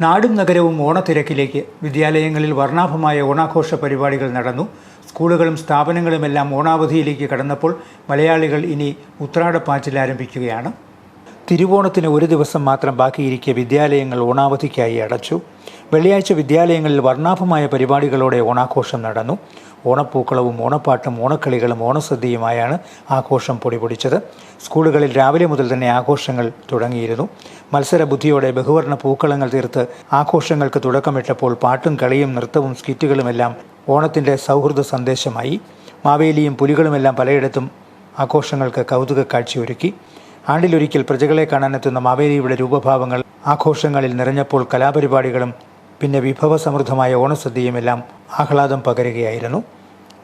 നാടും നഗരവും ഓണത്തിരക്കിലേക്ക് വിദ്യാലയങ്ങളിൽ വർണാഭമായ ഓണാഘോഷ പരിപാടികൾ നടന്നു. സ്കൂളുകളും സ്ഥാപനങ്ങളുമെല്ലാം ഓണാവധിയിലേക്ക് കടന്നപ്പോൾ മലയാളികൾ ഇനി ഉത്രാടപ്പാച്ചിൽ ആരംഭിക്കുകയാണ്. തിരുവോണത്തിന് ഒരു ദിവസം മാത്രം ബാക്കിയിരിക്കെ വിദ്യാലയങ്ങൾ ഓണാവധിക്കായി അടച്ചു. വെള്ളിയാഴ്ച വിദ്യാലയങ്ങളിൽ വർണാഭമായ പരിപാടികളോടെ ഓണാഘോഷം നടന്നു. ഓണപ്പൂക്കളവും ഓണപ്പാട്ടും ഓണക്കളികളും ഓണസദ്യയുമായാണ് ആഘോഷം പൊടിപൊടിച്ചത്. സ്കൂളുകളിൽ രാവിലെ മുതൽ തന്നെ ആഘോഷങ്ങൾ തുടങ്ങിയിരുന്നു. മത്സര ബുദ്ധിയോടെ ബഹുവർണ പൂക്കളങ്ങൾ തീർത്ത് ആഘോഷങ്ങൾക്ക് തുടക്കമിട്ടപ്പോൾ പാട്ടും കളിയും നൃത്തവും സ്കിറ്റുകളുമെല്ലാം ഓണത്തിന്റെ സൗഹൃദ സന്ദേശമായി. മാവേലിയും പുലികളുമെല്ലാം പലയിടത്തും ആഘോഷങ്ങൾക്ക് കൗതുക കാഴ്ചയൊരുക്കി ആണ്ടിലൊരിക്കൽ പ്രജകളെ കാണാനെത്തുന്ന മാവേലിയുടെ രൂപഭാവങ്ങൾ ആഘോഷങ്ങളിൽ നിറഞ്ഞപ്പോൾ കലാപരിപാടികളും പിന്നെ വിഭവസമൃദ്ധമായ ഓണസദ്യയുമെല്ലാം ആഹ്ലാദം പകരുകയായിരുന്നു.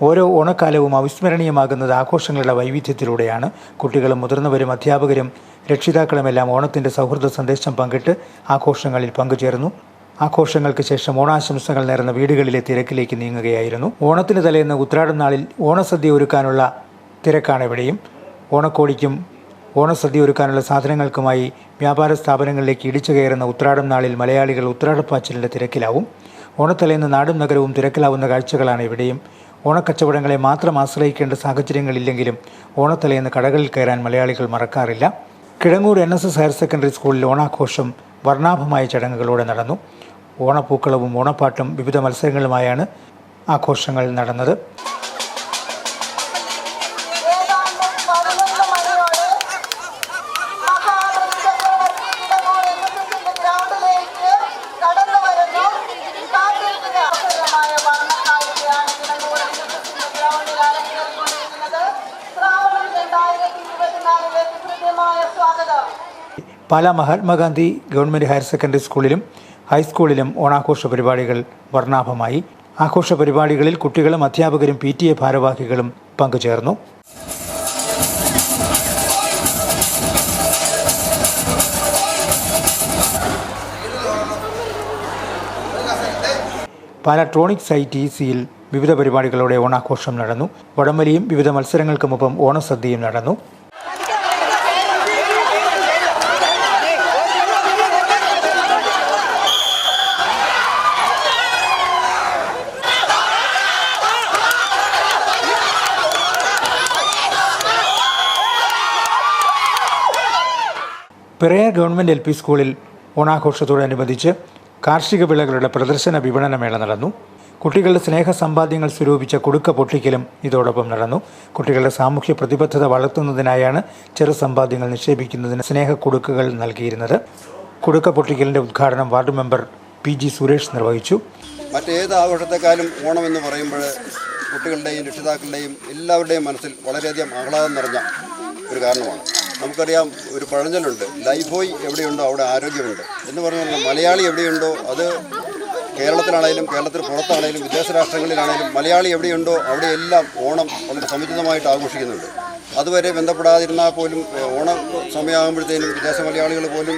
ഓരോ ഓണക്കാലവും അവിസ്മരണീയമാകുന്നത് ആഘോഷങ്ങളുടെ വൈവിധ്യത്തിലൂടെയാണ്. കുട്ടികളും മുതിർന്നവരും അധ്യാപകരും രക്ഷിതാക്കളുമെല്ലാം ഓണത്തിന്റെ സൗഹൃദ സന്ദേശം പങ്കിട്ട് ആഘോഷങ്ങളിൽ പങ്കുചേർന്നു. ആഘോഷങ്ങൾക്ക് ശേഷം ഓണാശംസകൾ നേർന്ന വീടുകളിലെ തിരക്കിലേക്ക് നീങ്ങുകയായിരുന്നു. ഓണത്തിന് തലേന്ന് ഉത്രാടം നാളിൽ ഓണസദ്യ ഒരുക്കാനുള്ള തിരക്കാണ് ഇവിടെയും ഓണക്കോടിക്കും ഓണസദ്യ ഒരുക്കാനുള്ള സാധനങ്ങൾക്കുമായി വ്യാപാര സ്ഥാപനങ്ങളിലേക്ക് ഇടിച്ചു കയറുന്ന ഉത്രാടം നാളിൽ മലയാളികൾ ഉത്രാടപ്പാച്ചിലിന്റെ തിരക്കിലാവും. ഓണത്തലേന്ന് നാടും നഗരവും തിരക്കിലാവുന്ന കാഴ്ചകളാണ് ഇവിടെയും ഓണക്കച്ചവടങ്ങളെ മാത്രം ആശ്രയിക്കേണ്ട സാഹചര്യങ്ങളില്ലെങ്കിലും ഓണത്തലേന്ന് കടകളിൽ കയറാൻ മലയാളികൾ മറക്കാറില്ല. Kizhangoor N S S higher secondary സ്കൂളിൽ ഓണാഘോഷം വർണാഭമായ ചടങ്ങുകളോടെ നടന്നു. ഓണപ്പൂക്കളവും ഓണപ്പാട്ടും വിവിധ മത്സരങ്ങളുമായാണ് ആഘോഷങ്ങൾ നടന്നത്. Pala Mahatma Gandhi government higher secondary സ്കൂളിലും ഹൈസ്കൂളിലും ഓണാഘോഷ പരിപാടികൾ വർണാഭമായി. ആഘോഷ പരിപാടികളിൽ കുട്ടികളും അധ്യാപകരും പി ടി എ ഭാരവാഹികളും പങ്കുചേർന്നു. പാലട്രോണിക്സ് ഐ ടി സിയിൽ വിവിധ പരിപാടികളോടെ ഓണാഘോഷം നടന്നു. വടംവലിയും വിവിധ മത്സരങ്ങൾക്കുമൊപ്പം ഓണസദ്യയും നടന്നു. പെരയാർ ഗവൺമെന്റ് എൽ പി സ്കൂളിൽ ഓണാഘോഷത്തോടനുബന്ധിച്ച് കാർഷിക വിളകളുടെ പ്രദർശന വിപണന മേള നടന്നു. കുട്ടികളുടെ സ്നേഹ സമ്പാദ്യങ്ങൾ സ്വരൂപിച്ച കുടുക്ക പൊട്ടിക്കലും ഇതോടൊപ്പം നടന്നു. കുട്ടികളുടെ സാമൂഹ്യ പ്രതിബദ്ധത വളർത്തുന്നതിനായാണ് ചെറു സമ്പാദ്യങ്ങൾ നിക്ഷേപിക്കുന്നതിന് സ്നേഹ കുടുക്കുകൾ നൽകിയിരുന്നത്. കുടുക്ക പൊട്ടിക്കലിന്റെ ഉദ്ഘാടനം ward member P G Suresh നിർവഹിച്ചു. മറ്റേത് ആഘോഷത്തെക്കാളും ഓണം എന്ന് പറയുമ്പോൾ കുട്ടികളുടെയും രക്ഷിതാക്കളുടെയും എല്ലാവരുടെയും മനസ്സിൽ വളരെയധികം ആഹ്ലാദം നിറഞ്ഞ ഒരു കാരണമാണ്. നമുക്കറിയാം ഒരു പഴഞ്ചൊല്ലുണ്ട് ലൈഫ് ബോയ് എവിടെയുണ്ടോ അവിടെ ആരോഗ്യമുണ്ട്. എന്ന് പറഞ്ഞാൽ മലയാളി എവിടെയുണ്ടോ അത് കേരളത്തിലാണേലും കേരളത്തിന് പുറത്താണേലും വിദേശ രാഷ്ട്രങ്ങളിലാണേലും മലയാളി എവിടെയുണ്ടോ അവിടെയെല്ലാം ഓണം വളരെ സമുചിതമായിട്ട് ആഘോഷിക്കുന്നുണ്ട്. അതുവരെ ബന്ധപ്പെടാതിരുന്നാൽ പോലും ഓണം സമയമാകുമ്പോഴത്തേനും വിദേശ മലയാളികൾ പോലും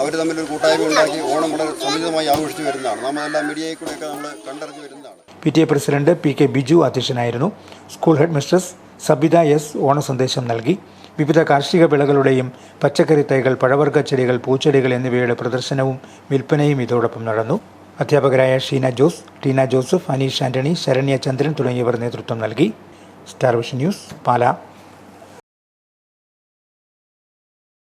അവർ തമ്മിലൊരു കൂട്ടായ്മ ഉണ്ടാക്കി ഓണം വളരെ സമുചിതമായി ആഘോഷിച്ചു വരുന്നതാണ്. നാം അതെല്ലാം മീഡിയയിൽ കൂടെയൊക്കെ നമ്മൾ കണ്ടറിഞ്ഞു വരുന്നതാണ്. P T A president P K Biju അധ്യക്ഷനായിരുന്നു. School head mistress Sabitha S ഓണ സന്ദേശം നൽകി. വിവിധ കാർഷിക വിളകളുടെയും പച്ചക്കറി തൈകൾ പഴവർഗ ചെടികൾ പൂച്ചെടികൾ എന്നിവയുടെ പ്രദർശനവും വിൽപ്പനയും ഇതോടൊപ്പം നടന്നു. അധ്യാപകരായ ഷീന ജോസ് ടീന ജോസഫ് അനീഷ് ആന്റണി ശരണ്യ ചന്ദ്രൻ തുടങ്ങിയവർ നേതൃത്വം നൽകി. Star vision news Pala.